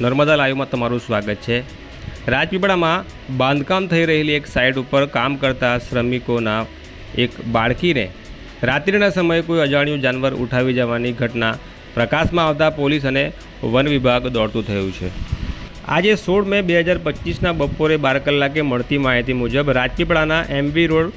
નર્મદા લાઈવમાં તમારું સ્વાગત છે. રાજપીપળામાં બાંધકામ થઈ રહેલી એક સાઇટ ઉપર કામ કરતા શ્રમિકોના એક બાળકીને રાત્રિના સમયે કોઈ અજાણ્યું જાનવર ઉઠાવી જવાની ઘટના પ્રકાશમાં આવતા પોલીસ અને વન વિભાગ દોડતું થયું છે. આજે સોળ મે બે હજાર પચીસના બપોરે બાર કલાકે મળતી માહિતી મુજબ રાજપીપળાના એમવી રોડ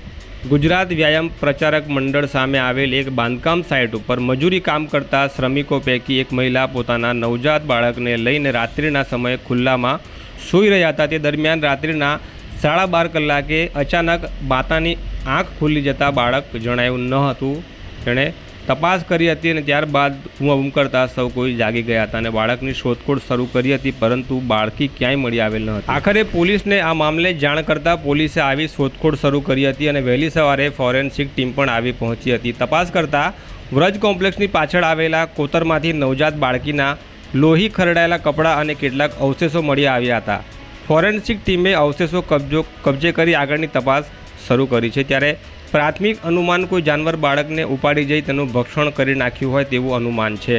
ગુજરાત વ્યાયામ પ્રચારક મંડળ સામે આવેલ એક બાંધકામ સાઇટ ઉપર મજૂરી કામ કરતા શ્રમિકો પૈકી એક મહિલા પોતાના નવજાત બાળકને લઈને રાત્રિના સમયે ખુલ્લામાં સૂઈ રહ્યા હતા. તે દરમિયાન રાત્રિના સાડા બાર કલાકે અચાનક માતાની આંખ ખુલ્લી જતાં બાળક જણાયું ન હતું. તેણે તપાસ કરી હતી અને ત્યારબાદ અમ કરતા સૌ કોઈ જાગી ગયા હતા અને બાળકની શોધખોળ શરૂ કરી હતી, પરંતુ બાળકી ક્યાંય મળી આવેલ ન હતી. આખરે પોલીસને આ મામલે જાણ કરતાં પોલીસે આવી શોધખોળ શરૂ કરી હતી અને વહેલી સવારે ફોરેન્સિક ટીમ પણ આવી પહોંચી હતી. તપાસ કરતાં વ્રજ કોમ્પ્લેક્સની પાછળ આવેલા કોતરમાંથી નવજાત બાળકીના લોહી ખરડાયેલા કપડાં અને કેટલાક અવશેષો મળી આવ્યા હતા. ફોરેન્સિક ટીમે અવશેષો કબજો, કબજે કરી આગળની તપાસ શરૂ કરી છે. ત્યારે પ્રાથમિક અનુમાન કોઈ જાનવર બાળકને ઉપાડી જઈ તેનું ભક્ષણ કરી નાખ્યું હોય તેવું અનુમાન છે.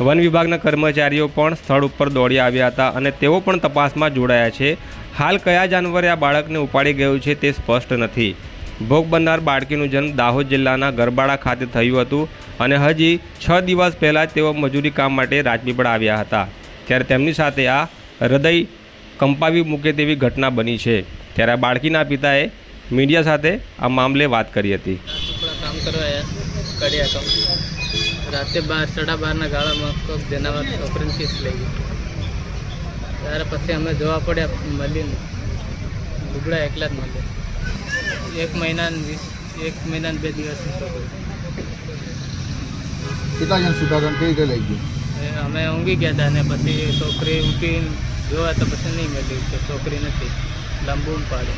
વન વિભાગના કર્મચારીઓ પણ સ્થળ ઉપર દોડી આવ્યા હતા અને તેઓ પણ તપાસમાં જોડાયા છે. હાલ કયા જાનવરે આ બાળકને ઉપાડી ગયું છે તે સ્પષ્ટ નથી. ભોગ બનનાર બાળકીનું જન્મ દાહોદ જિલ્લાના ગરબાડા ખાતે થયું હતું અને હજી છ દિવસ પહેલાં તેઓ મજૂરી કામ માટે રાજપીપળા આવ્યા હતા. ત્યારે તેમની સાથે આ હૃદય કંપાવી મૂકે તેવી ઘટના બની છે. ત્યારે આ બાળકીના પિતાએ મીડિયા સાથે આ મામલે વાત કરી હતી. કામ કરવા રાતે બાર સાડા બારના ગાળામાં કોઈક જનાવર છોકરીને લઈ ગઈ ત્યારે પછી અમે જોવા પડ્યા મળીને લુગડા એકલા જ મળ્યા. એક મહિના વીસ એક મહિના બે દિવસ છોકરી. કેટલા જણ છૂટા કઈ રીતે લઈ ગયું? અમે ઊંઘી ગયા હતા અને પછી છોકરી ઉઠીને જોવા તો પછી નહીં મળી કે છોકરી નથી. લાંબુ પાડે.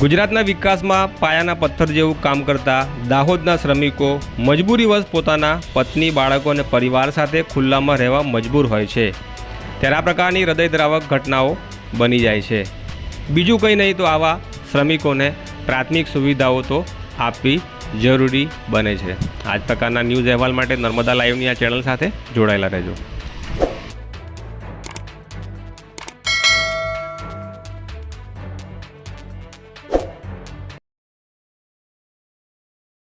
ગુજરાતના વિકાસમાં પાયાના પથ્થર જેવું કામ કરતા દાહોદના શ્રમિકો મજબૂરીવશ પોતાના પત્ની, બાળકો અને પરિવાર સાથે ખુલ્લામાં રહેવા મજબૂર હોય છે. ત્યારે આ પ્રકારની હૃદયદ્રાવક ઘટનાઓ બની જાય છે. બીજું કંઈ નહીં તો આવા શ્રમિકોને પ્રાથમિક સુવિધાઓ તો આપવી જરૂરી બને છે. આ જ પ્રકારના ન્યૂઝ અહેવાલ માટે નર્મદા લાઈવની આ ચેનલ સાથે જોડાયેલા રહેજો.